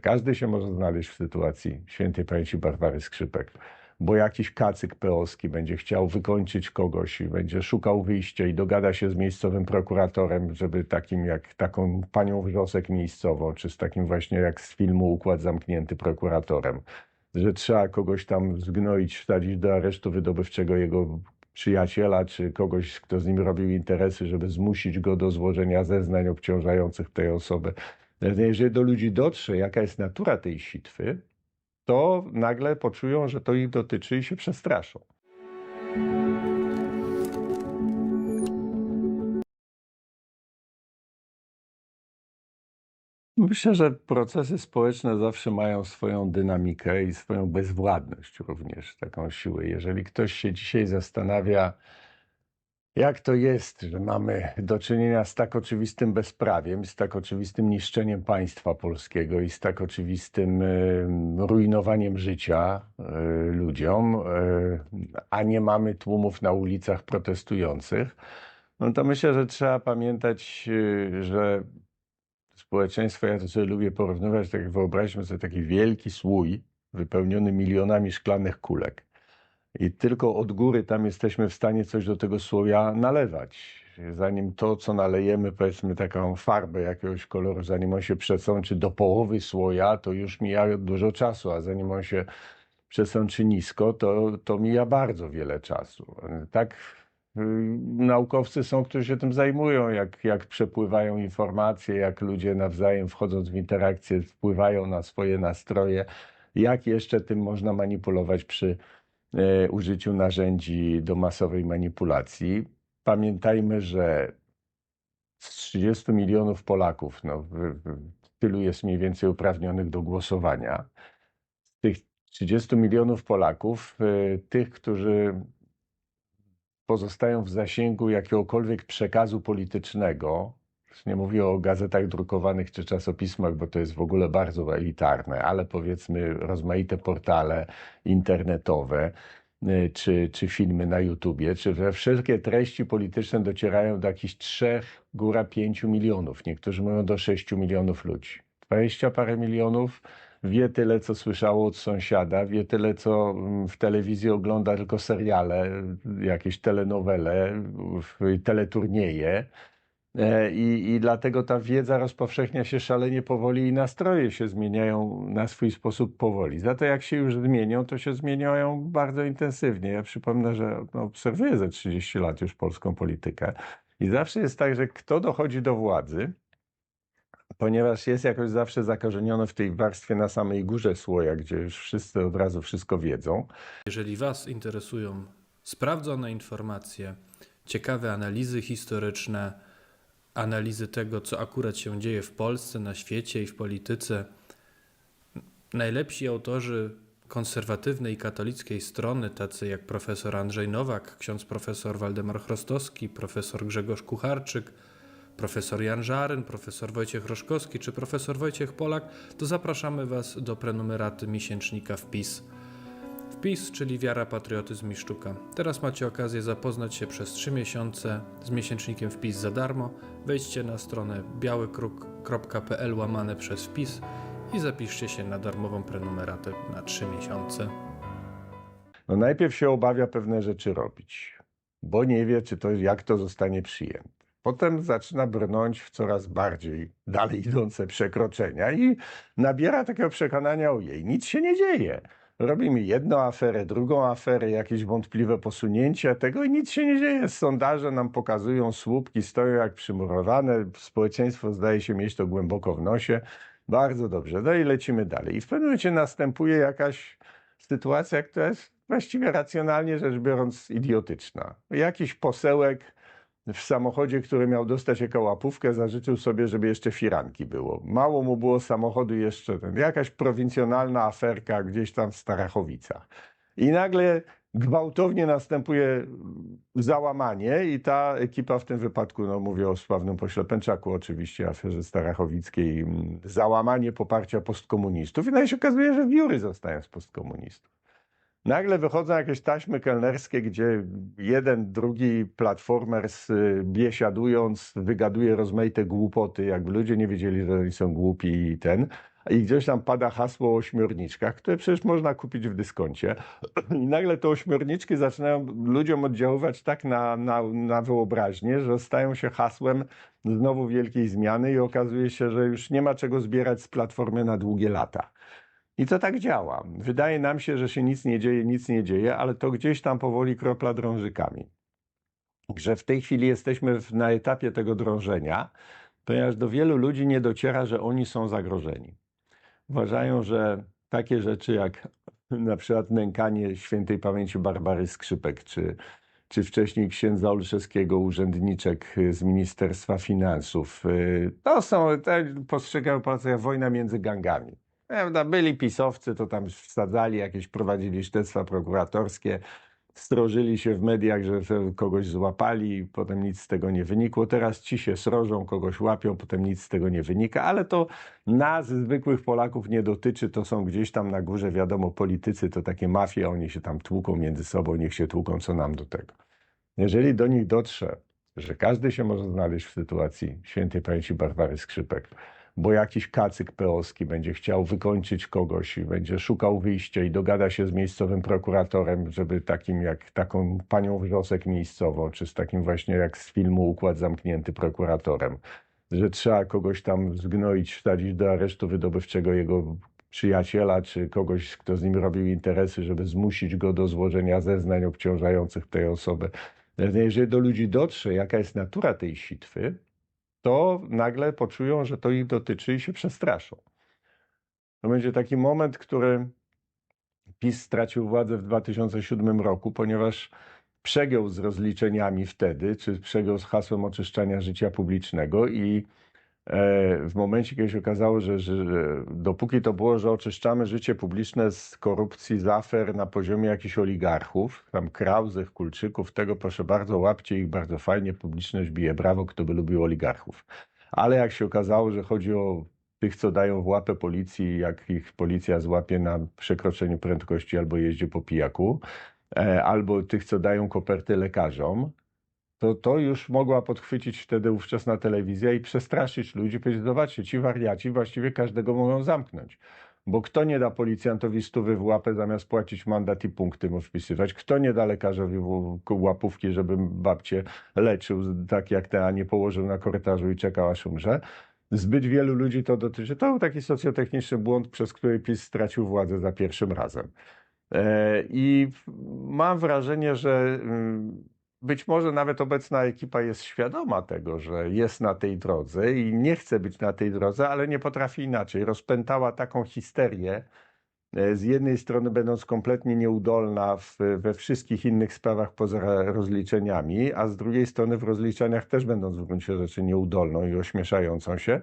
Każdy się może znaleźć w sytuacji świętej pamięci Barbary Skrzypek, bo jakiś kacyk peowski będzie chciał wykończyć kogoś i będzie szukał wyjścia i dogada się z miejscowym prokuratorem, żeby takim jak taką panią Wrzosek miejscową, czy z takim właśnie jak z filmu Układ Zamknięty prokuratorem, że trzeba kogoś tam zgnoić, wsadzić do aresztu wydobywczego jego przyjaciela, czy kogoś, kto z nim robił interesy, żeby zmusić go do złożenia zeznań obciążających tej osoby. Jeżeli do ludzi dotrze, jaka jest natura tej sitwy, to nagle poczują, że to ich dotyczy i się przestraszą. Myślę, że procesy społeczne zawsze mają swoją dynamikę i swoją bezwładność również, taką siłę. Jeżeli ktoś się dzisiaj zastanawia, jak to jest, że mamy do czynienia z tak oczywistym bezprawiem, z tak oczywistym niszczeniem państwa polskiego i z tak oczywistym rujnowaniem życia y, ludziom, y, a nie mamy tłumów na ulicach protestujących, no to myślę, że trzeba pamiętać, y, że społeczeństwo, ja to sobie lubię porównywać, tak wyobraźmy sobie taki wielki słój wypełniony milionami szklanych kulek. I tylko od góry tam jesteśmy w stanie coś do tego słoja nalewać. Zanim to, co nalejemy, powiedzmy taką farbę jakiegoś koloru, zanim on się przesączy do połowy słoja, to już mija dużo czasu, a zanim on się przesączy nisko, to, to mija bardzo wiele czasu. Tak y, naukowcy są, którzy się tym zajmują, jak, jak przepływają informacje, jak ludzie nawzajem wchodząc w interakcję wpływają na swoje nastroje, jak jeszcze tym można manipulować przy użyciu narzędzi do masowej manipulacji. Pamiętajmy, że z 30 milionów Polaków, no, tylu jest mniej więcej uprawnionych do głosowania. Z tych 30 milionów Polaków, e, tych, którzy pozostają w zasięgu jakiegokolwiek przekazu politycznego, już nie mówię o gazetach drukowanych czy czasopismach, bo to jest w ogóle bardzo elitarne, ale powiedzmy rozmaite portale internetowe, y, czy, czy filmy na YouTubie, czy we wszelkie treści polityczne docierają do jakichś trzech, góra pięciu milionów. Niektórzy mówią do sześciu milionów ludzi. Dwadzieścia parę milionów wie tyle, co słyszało od sąsiada, wie tyle, co mm, w telewizji ogląda tylko seriale, jakieś telenowele, teleturnieje. E, I, I dlatego ta wiedza rozpowszechnia się szalenie powoli i nastroje się zmieniają na swój sposób powoli. Za to jak się już zmienią, to się zmieniają bardzo intensywnie. Ja przypomnę, że obserwuję ze 30 lat już polską politykę i zawsze jest tak, że kto dochodzi do władzy, ponieważ jest jakoś zawsze zakorzenione w tej warstwie na samej górze słoja, gdzie już wszyscy od razu wszystko wiedzą, Jeżeli Was interesują sprawdzone informacje, ciekawe analizy historyczne, analizy tego, co akurat się dzieje w Polsce, na świecie i w polityce, najlepsi autorzy konserwatywnej i katolickiej strony, tacy jak profesor Andrzej Nowak, ksiądz profesor Waldemar Chrostowski, profesor Grzegorz Kucharczyk, profesor Jan Żaryn, profesor Wojciech Roszkowski czy profesor Wojciech Polak, to zapraszamy Was do prenumeraty miesięcznika wpis. Wpis, czyli wiara, patriotyzm i sztuka. Teraz macie okazję zapoznać się przez 3 miesiące z miesięcznikiem wpis za darmo. Wejdźcie na stronę białykruk.pl łamane przez wpis i zapiszcie się na darmową prenumeratę na 3 miesiące. no najpierw się obawia pewne rzeczy robić, bo nie wie, czy to, jak to zostanie przyjęte. Potem zaczyna brnąć w coraz bardziej dalej idące przekroczenia i nabiera takiego przekonania, ojej, nic się nie dzieje. Robimy jedną aferę, drugą aferę, jakieś wątpliwe posunięcia tego i nic się nie dzieje. Sondaże nam pokazują, słupki stoją jak przymurowane, społeczeństwo zdaje się mieć to głęboko w nosie. Bardzo dobrze, no i lecimy dalej. I w pewnym momencie następuje jakaś sytuacja, która jest właściwie racjonalnie rzecz biorąc idiotyczna. Jakiś posełek w samochodzie, który miał dostać jako łapówkę, zażyczył sobie, żeby jeszcze firanki było. Mało mu było samochodu jeszcze, ten, jakaś prowincjonalna aferka gdzieś tam w Starachowicach. I nagle gwałtownie następuje załamanie i ta ekipa w tym wypadku, no mówię o sławnym pośle Pęczaku oczywiście, aferze starachowickiej, mm, załamanie poparcia postkomunistów i nagle się okazuje, że wióry zostają z postkomunistów. Nagle wychodzą jakieś taśmy kelnerskie, gdzie jeden, drugi platformers y, biesiadując wygaduje rozmaite głupoty, jakby ludzie nie wiedzieli, że oni są głupi i ten, i gdzieś tam pada hasło o ośmiorniczkach, które przecież można kupić w dyskoncie. I nagle te ośmiorniczki zaczynają ludziom oddziaływać tak na, na, na wyobraźnię, że stają się hasłem znowu wielkiej zmiany i okazuje się, że już nie ma czego zbierać z platformy na długie lata. I to tak działa. Wydaje nam się, że się nic nie dzieje, nic nie dzieje, ale to gdzieś tam powoli kropla drążykami. Że w tej chwili jesteśmy w, na etapie tego drążenia, ponieważ do wielu ludzi nie dociera, że oni są zagrożeni. Uważają, że takie rzeczy jak na przykład nękanie świętej pamięci Barbary Skrzypek, czy, czy wcześniej księdza Olszewskiego, urzędniczek z Ministerstwa Finansów, y, to są, te postrzegają jak wojna między gangami. Byli pisowcy, to tam wsadzali jakieś, prowadzili śledztwa prokuratorskie, strożyli się w mediach, że że kogoś złapali, potem nic z tego nie wynikło. Teraz ci się srożą, kogoś łapią, potem nic z tego nie wynika, ale to nas, zwykłych Polaków, nie dotyczy. To są gdzieś tam na górze, wiadomo, politycy to takie mafie, oni się tam tłuką między sobą, niech się tłuką, co nam do tego. Jeżeli do nich dotrze, że każdy się może znaleźć w sytuacji świętej pamięci Barbary Skrzypek, bo jakiś kacyk peowski będzie chciał wykończyć kogoś i będzie szukał wyjścia i dogada się z miejscowym prokuratorem, żeby takim jak taką panią Wrzosek miejscową, czy z takim właśnie jak z filmu Układ Zamknięty prokuratorem, że trzeba kogoś tam zgnoić, wsadzić do aresztu wydobywczego jego przyjaciela, czy kogoś, kto z nim robił interesy, żeby zmusić go do złożenia zeznań obciążających tej osoby. Jeżeli do ludzi dotrze, jaka jest natura tej sitwy, to nagle poczują, że to ich dotyczy i się przestraszą. To będzie taki moment, który PiS stracił władzę w 2007 roku, ponieważ przegiął z rozliczeniami wtedy, czy przegiął z hasłem oczyszczania życia publicznego i w momencie, kiedy się okazało, że, że dopóki to było, że oczyszczamy życie publiczne z korupcji, z afer na poziomie jakichś oligarchów, tam Krauzych, Kulczyków, tego proszę bardzo, łapcie ich bardzo fajnie, publiczność bije brawo, kto by lubił oligarchów. Ale jak się okazało, że chodzi o tych, co dają w łapę policji, jak ich policja złapie na przekroczeniu prędkości albo jeździe po pijaku, e, albo tych, co dają koperty lekarzom, to to już mogła podchwycić wtedy ówczesna telewizja i przestraszyć ludzi, powiedzieć, zobaczcie, ci wariaci właściwie każdego mogą zamknąć. Bo kto nie da policjantowi stówy w łapę zamiast płacić mandat i punkty mu wpisywać? Kto nie da lekarzowi łapówki, żeby babcię leczył tak jak te, a nie położył na korytarzu i czekał aż umrze? Zbyt wielu ludzi to dotyczy. To był taki socjotechniczny błąd, przez który PiS stracił władzę za pierwszym razem. E, I mam wrażenie, że mm, być może nawet obecna ekipa jest świadoma tego, że jest na tej drodze i nie chce być na tej drodze, ale nie potrafi inaczej. Rozpętała taką histerię, e, z jednej strony będąc kompletnie nieudolna w, we wszystkich innych sprawach poza rozliczeniami, a z drugiej strony w rozliczeniach też będąc w gruncie rzeczy nieudolną i ośmieszającą się,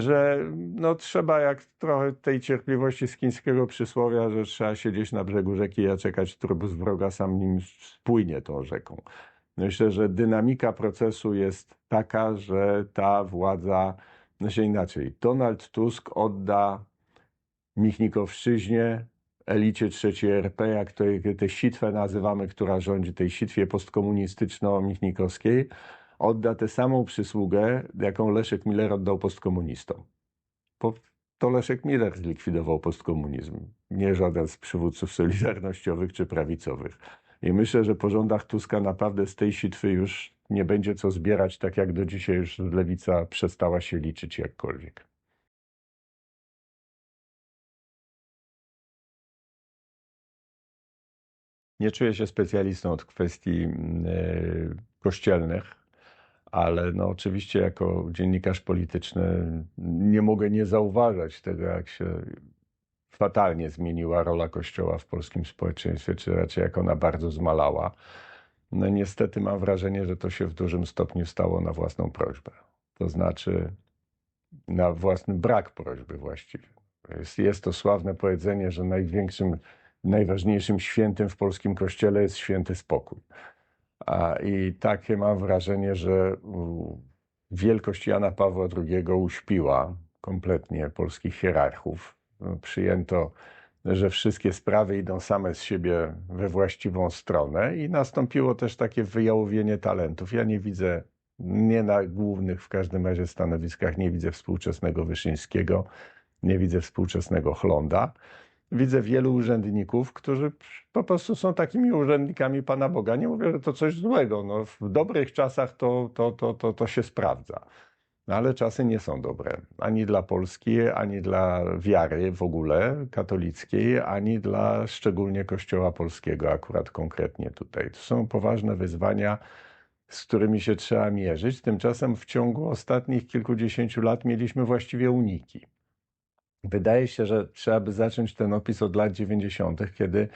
że no, trzeba jak trochę tej cierpliwości z chińskiego przysłowia, że trzeba siedzieć na brzegu rzeki, a czekać trup z wroga sam nim spłynie tą rzeką. Myślę, że dynamika procesu jest taka, że ta władza, no się inaczej, Donald Tusk odda Michnikowszczyźnie, elicie trzeciej RP, jak to tę sitwę nazywamy, która rządzi tej sitwie postkomunistyczno-michnikowskiej, odda tę samą przysługę, jaką Leszek Miller oddał postkomunistom. To Leszek Miller zlikwidował postkomunizm, nie żaden z przywódców solidarnościowych czy prawicowych. I myślę, że po rządach Tuska naprawdę z tej sitwy już nie będzie co zbierać, tak jak do dzisiaj już lewica przestała się liczyć jakkolwiek. Nie czuję się specjalistą od kwestii e, kościelnych, ale no oczywiście jako dziennikarz polityczny nie mogę nie zauważać tego, jak się fatalnie zmieniła rola Kościoła w polskim społeczeństwie, czy raczej jak ona bardzo zmalała. No niestety mam wrażenie, że to się w dużym stopniu stało na własną prośbę. To znaczy na własny brak prośby właściwie. Jest, jest to sławne powiedzenie, że największym, najważniejszym świętym w polskim kościele jest święty spokój. I takie mam wrażenie, że wielkość Jana Pawła II uśpiła kompletnie polskich hierarchów. Przyjęto, że wszystkie sprawy idą same z siebie we właściwą stronę i nastąpiło też takie wyjałowienie talentów. Ja nie widzę, nie na głównych w każdym razie stanowiskach, nie widzę współczesnego Wyszyńskiego, nie widzę współczesnego Chlonda. Widzę wielu urzędników, którzy po prostu są takimi urzędnikami Pana Boga. Nie mówię, że to coś złego. No, w dobrych czasach to, to, to, to, to się sprawdza. No, ale czasy nie są dobre. Ani dla Polski, ani dla wiary w ogóle katolickiej, ani dla szczególnie Kościoła Polskiego, akurat konkretnie tutaj. To są poważne wyzwania, z którymi się trzeba mierzyć. Tymczasem w ciągu ostatnich kilkudziesięciu lat mieliśmy właściwie uniki. Wydaje się, że trzeba by zacząć ten opis od lat 90., kiedy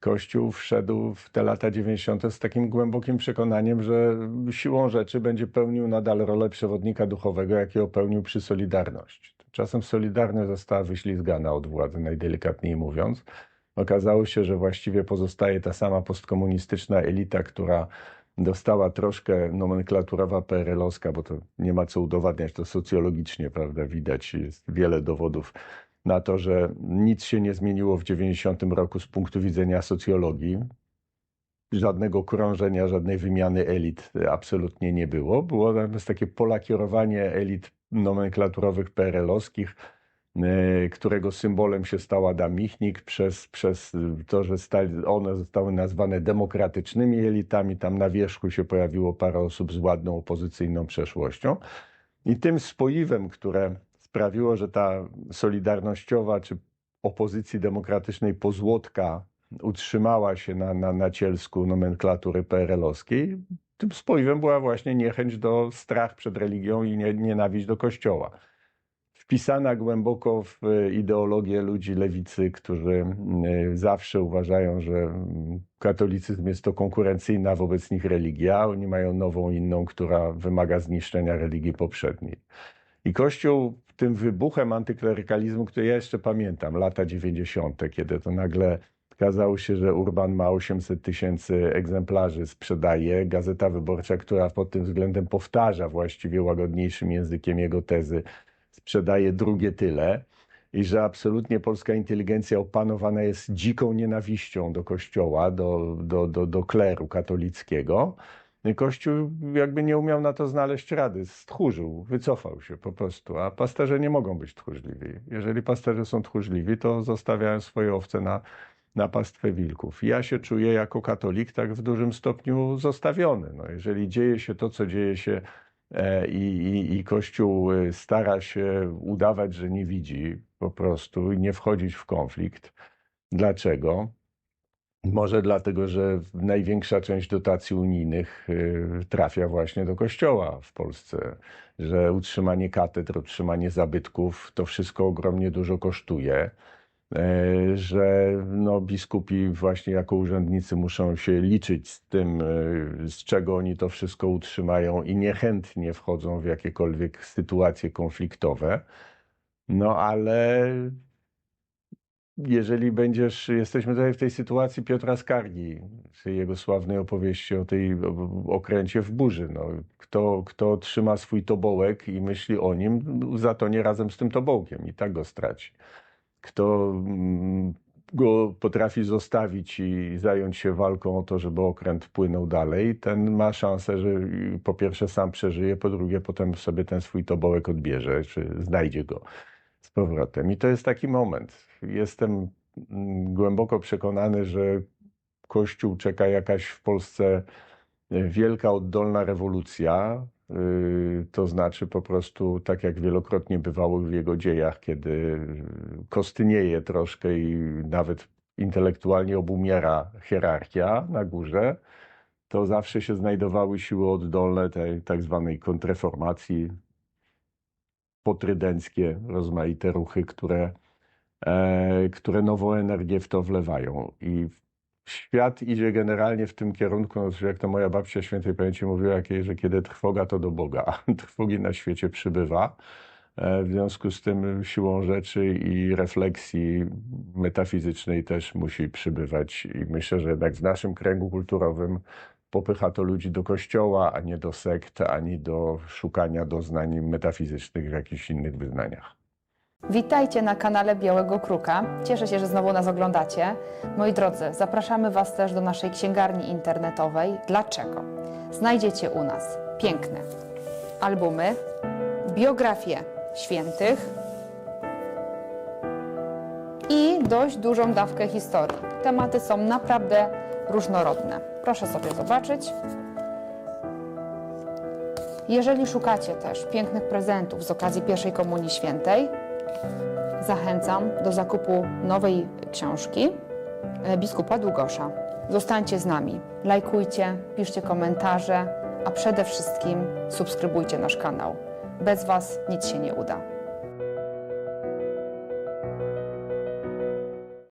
Kościół wszedł w te lata 90. z takim głębokim przekonaniem, że siłą rzeczy będzie pełnił nadal rolę przewodnika duchowego, jakiego pełnił przy Solidarności. Czasem Solidarność została wyślizgana od władzy, najdelikatniej mówiąc. Okazało się, że właściwie pozostaje ta sama postkomunistyczna elita, która dostała troszkę nomenklaturowa PRL-owska, bo to nie ma co udowadniać, to socjologicznie, prawda, widać, jest wiele dowodów na to, że nic się nie zmieniło w 90 roku z punktu widzenia socjologii. Żadnego krążenia, żadnej wymiany elit absolutnie nie było. Było natomiast takie polakierowanie elit nomenklaturowych PRL-owskich, którego symbolem się stał Adam Michnik przez, przez to, że stali, one zostały nazwane demokratycznymi elitami. Tam na wierzchu się pojawiło parę osób z ładną opozycyjną przeszłością. I tym spoiwem, które sprawiło, że ta solidarnościowa czy opozycji demokratycznej pozłotka utrzymała się na, na, na cielsku nomenklatury PRL-owskiej, tym spoiwem była właśnie niechęć do strach przed religią i nie, nienawiść do kościoła. Wpisana głęboko w ideologię ludzi lewicy, którzy y, zawsze uważają, że katolicyzm jest to konkurencyjna wobec nich religia, oni mają nową, inną, która wymaga zniszczenia religii poprzedniej. I Kościół tym wybuchem antyklerykalizmu, który ja jeszcze pamiętam, lata 90., kiedy to nagle okazało się, że Urban ma 800 tysięcy egzemplarzy, sprzedaje. Gazeta Wyborcza, która pod tym względem powtarza właściwie łagodniejszym językiem jego tezy, sprzedaje drugie tyle. I że absolutnie polska inteligencja opanowana jest dziką nienawiścią do kościoła, do, do, do, do kleru katolickiego. Kościół jakby nie umiał na to znaleźć rady, stchórzył, wycofał się po prostu, a pasterze nie mogą być tchórzliwi. Jeżeli pasterze są tchórzliwi, to zostawiają swoje owce na, na pastwę wilków. Ja się czuję jako katolik tak w dużym stopniu zostawiony. No, jeżeli dzieje się to, co dzieje się i, i, i Kościół e, stara się udawać, że nie widzi po prostu i nie wchodzić w konflikt. Dlaczego? Może dlatego, że największa część dotacji unijnych y, trafia właśnie do kościoła w Polsce, że utrzymanie katedr, utrzymanie zabytków to wszystko ogromnie dużo kosztuje, y, że no, biskupi właśnie jako urzędnicy muszą się liczyć z tym, y, z czego oni to wszystko utrzymają i niechętnie wchodzą w jakiekolwiek sytuacje konfliktowe. No ale jeżeli będziesz, jesteśmy tutaj w tej sytuacji Piotra Skargi, jego sławnej opowieści o tej okręcie w burzy. No, kto, kto trzyma swój tobołek i myśli o nim, zatonie razem z tym tobołkiem i tak go straci. Kto mm, go potrafi zostawić i zająć się walką o to, żeby okręt płynął dalej, ten ma szansę, że po pierwsze sam przeżyje, po drugie potem sobie ten swój tobołek odbierze, czy znajdzie go z powrotem. I to jest taki moment. Jestem mm, głęboko przekonany, że Kościół czeka jakaś w Polsce wielka, oddolna rewolucja. Yy, To znaczy po prostu, tak jak wielokrotnie bywało w jego dziejach, kiedy kostnieje troszkę i nawet intelektualnie obumiera hierarchia na górze, to zawsze się znajdowały siły oddolne tej tak zwanej kontreformacji, potrydenckie, rozmaite ruchy, które, e, które nową energię w to wlewają. I świat idzie generalnie w tym kierunku, no, jak to moja babcia świętej pamięci mówiła, że kiedy trwoga, to do Boga. Trwogi na świecie przybywa. E, W związku z tym siłą rzeczy i refleksji metafizycznej też musi przybywać. I myślę, że jednak w naszym kręgu kulturowym popycha to ludzi do kościoła, a nie do sekt, ani do szukania doznań metafizycznych w jakichś innych wyznaniach. Witajcie na kanale Białego Kruka. Cieszę się, że znowu nas oglądacie. Moi drodzy, zapraszamy Was też do naszej księgarni internetowej. Dlaczego? Znajdziecie u nas piękne albumy, biografie świętych, i dość dużą dawkę historii. Tematy są naprawdę różnorodne. Proszę sobie zobaczyć. Jeżeli szukacie też pięknych prezentów z okazji pierwszej Komunii Świętej, zachęcam do zakupu nowej książki biskupa Długosza. Zostańcie z nami, lajkujcie, piszcie komentarze, a przede wszystkim subskrybujcie nasz kanał. Bez Was nic się nie uda.